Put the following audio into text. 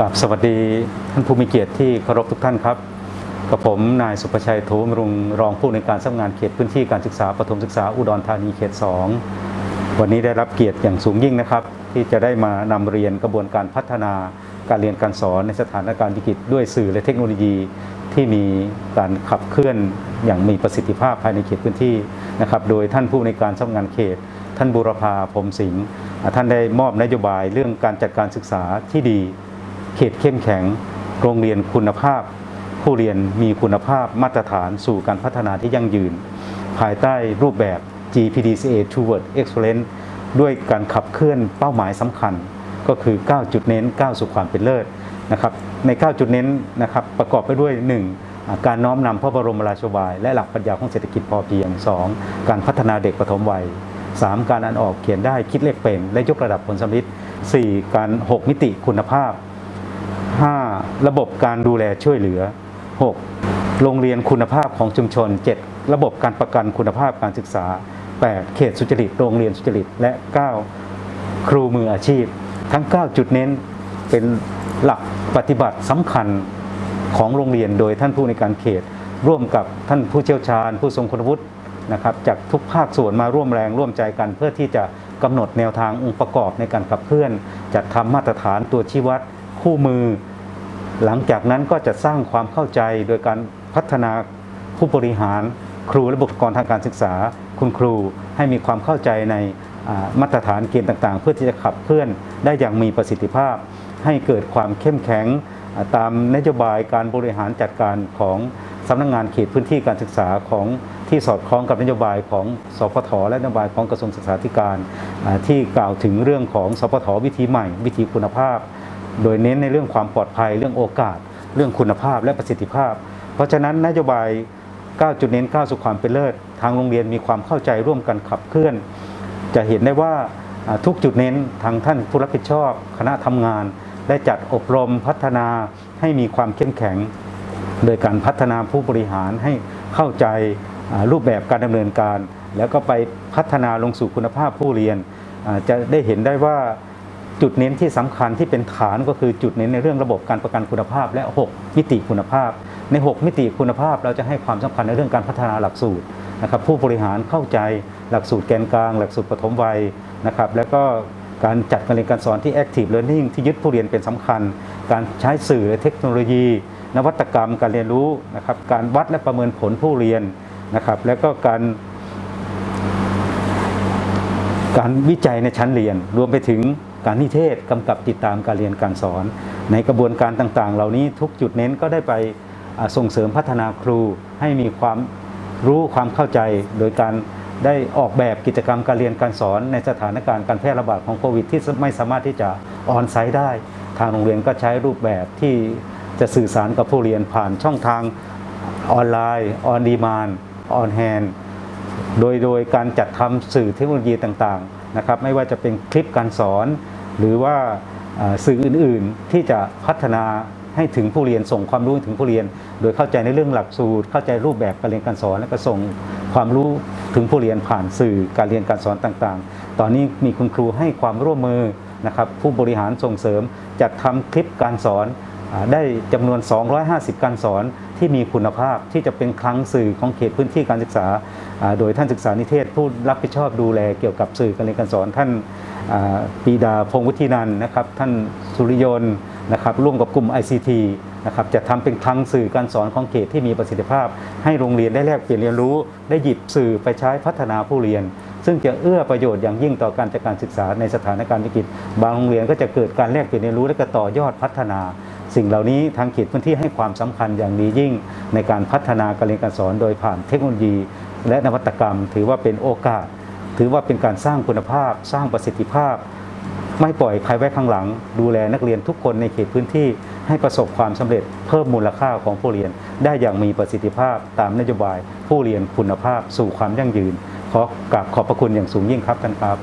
กับสวัสดีท่านผู้มีเกียรติที่เคารพทุกท่านครับ กับผมนายสุประชัยโทมรุงรองผู้ในการสำนักงานเขตพื้นที่การศึกษาปฐมศึกษาอุดรธานีเขต 2 วันนี้ได้รับเกียรติอย่างสูงยิ่งนะครับ ที่จะได้มานำเรียนกระบวนการพัฒนาการเรียนการสอนในสถานการณ์วิกฤตด้วยสื่อและเทคโนโลยีที่มีการขับเคลื่อนอย่างมีประสิทธิภาพภายในเขตพื้นที่นะครับ โดยท่านผู้ในการสำนักงานเขต ท่านบูรพาพรมสิงห์ท่านได้มอบนโยบายเรื่องการจัดการศึกษาที่ดี เขตเข้มแข็ง โรงเรียนคุณภาพ ผู้เรียนมีคุณภาพมาตรฐานสู่การพัฒนาที่ยั่งยืน ภายใต้รูปแบบ GPDCA Toward Excellence ด้วยการขับเคลื่อนเป้าหมายสำคัญ ก็คือ 9 จุดเน้น 9 สู่ความเป็นเลิศนะครับใน 9 จุดเน้นนะครับประกอบไปด้วย 1. อ่าการน้อมนำพระบรมราชบาย และหลักปรัชญาของเศรษฐกิจพอเพียง 2. การพัฒนาเด็กปฐมวัย 3. การอ่านออกเขียนได้คิดเลขเป็น และยกระดับผลสำลิด 4. การ 6 มิติคุณภาพ 5. ระบบการดูแลช่วยเหลือ 6. โรงเรียนคุณภาพของชุมชน 7. ระบบการประกันคุณภาพการศึกษา 8. เขตสุจริต โรงเรียนสุจริต และ 9. ครูมืออาชีพ ทั้ง 9 จุดเน้นเป็นหลักปฏิบัติสำคัญของโรงเรียนโดยท่านผู้ในการเขต ร่วมกับท่านผู้เชี่ยวชาญ ผู้ทรงคุณวุฒินะครับจากทุกภาคส่วนมาร่วมแรงร่วมใจกัน เพื่อที่จะกำหนดแนวทางองค์ประกอบในการขับเคลื่อนจัดทำมาตรฐานตัวชี้วัด คู่มือ หลังจากนั้นก็จะสร้างความเข้าใจโดยการพัฒนาผู้บริหารครูและบุคลากรทางการศึกษา คุณครูให้มีความเข้าใจในมาตรฐานเกณฑ์ต่างๆ เพื่อที่จะขับเคลื่อนได้อย่างมีประสิทธิภาพ ให้เกิดความเข้มแข็งตามนโยบายการบริหารจัดการของสำนักงงานเขตพื้นที่การศึกษาของที่สอดคล้องกับนโยบายของสพทและนโยบายของกระทรวงศึกษาธิการที่กล่าวถึงเรื่องของสพทวิธีใหม่ วิธีคุณภาพ โดยเน้นในเรื่องความปลอดภัย เรื่องโอกาส เรื่องคุณภาพและประสิทธิภาพ เพราะฉะนั้นนโยบาย 9 จุดเน้น 9 สู่ความเป็นเลิศ ทางโรงเรียนมีความเข้าใจร่วมกันขับเคลื่อน จะเห็นได้ว่าทุกจุดเน้นทางท่านผู้รับผิดชอบ คณะทำงาน ได้จัดอบรมพัฒนาให้มีความเข้มแข็ง โดยการพัฒนาผู้บริหารให้เข้าใจรูปแบบการดำเนินการ แล้วก็ไปพัฒนาลงสู่คุณภาพผู้เรียนจะได้เห็นได้ว่า จุดเน้นที่สำคัญที่เป็นฐานก็คือจุดเน้นในเรื่องระบบการประกันคุณภาพ และ 6 มิติคุณภาพ ใน 6 มิติคุณภาพเราจะให้ความสำคัญในเรื่องการพัฒนาหลักสูตรนะครับผู้บริหารเข้าใจหลักสูตรแกนกลาง หลักสูตรปฐมวัยนะครับแล้วก็การจัดการเรียนการสอนที่ active learning ที่ยึดผู้เรียนเป็นสำคัญ การใช้สื่อและเทคโนโลยี นวัตกรรมการเรียนรู้นะครับการวัดและประเมินผลผู้เรียนนะครับแล้วก็การการวิจัยในชั้นเรียนรวมไปถึง การนิเทศกำกับติดตามการเรียนการสอน ในกระบวนการต่างๆ เหล่านี้ทุกจุดเน้นก็ได้ไปส่งเสริมพัฒนาครูให้มีความรู้ความเข้าใจ โดยการได้ออกแบบกิจกรรมการเรียนการสอนในสถานการณ์การแพร่ระบาดของโควิดที่ไม่สามารถที่จะออนไซต์ได้ ทางโรงเรียนก็ใช้รูปแบบที่จะสื่อสารกับผู้เรียนผ่านช่องทางออนไลน์ออนดีมานออนแฮน โดยโดยการจัดทำสื่อเทคโนโลยีต่างๆนะครับไม่ว่าจะเป็นคลิปการสอน หรือว่าสื่ออื่นๆที่จะพัฒนาให้ถึงผู้เรียนส่งความรู้ถึงผู้เรียน โดยเข้าใจในเรื่องหลักสูตร เข้าใจรูปแบบการเรียนการสอน และก็ส่งความรู้ถึงผู้เรียนผ่านสื่อการเรียนการสอนต่างๆ ตอนนี้มีคุณครูให้ความร่วมมือนะครับผู้บริหารส่งเสริมจัดทำคลิปการสอนได้จำนวน 250 การสอน ที่มีคุณภาพที่จะเป็นคลังสื่อของเขตพื้นที่การศึกษา โดยท่านศึกษานิเทศผู้รับผิดชอบดูแลเกี่ยวกับสื่อการเรียนการสอนท่านปีดาพงวุฒินันนะครับท่านสุริยนต์นะครับร่วมกับกลุ่ม ICT นะครับจะทำเป็นคลังสื่อการสอนของเขตที่มีประสิทธิภาพ ให้โรงเรียนได้แลกเปลี่ยนเรียนรู้ ได้หยิบสื่อไปใช้พัฒนาผู้เรียน ซึ่งจะเอื้อประโยชน์อย่างยิ่งต่อการจัดการศึกษาในสถานการณ์วิกฤตบางโรงเรียนก็จะเกิดการแลกเปลี่ยนเรียนรู้และก็ต่อยอดพัฒนา สิ่งเหล่านี้ทางเขตพื้นที่ให้ความสำคัญอย่างดียิ่ง ในการพัฒนาการเรียนการสอนโดยผ่านเทคโนโลยี และนวัตกรรม ถือว่าเป็นโอกาส ถือว่าเป็นการสร้างคุณภาพ สร้างประสิทธิภาพ ไม่ปล่อยใครไว้ข้างหลัง ดูแลนักเรียนทุกคนในเขตพื้นที่ให้ประสบความสำเร็จเพิ่มมูลค่าของผู้เรียน ได้อย่างมีประสิทธิภาพตามนโยบาย ผู้เรียนคุณภาพสู่ความยั่งยืนขอกราบขอบพระคุณอย่างสูงยิ่งครับท่านครับ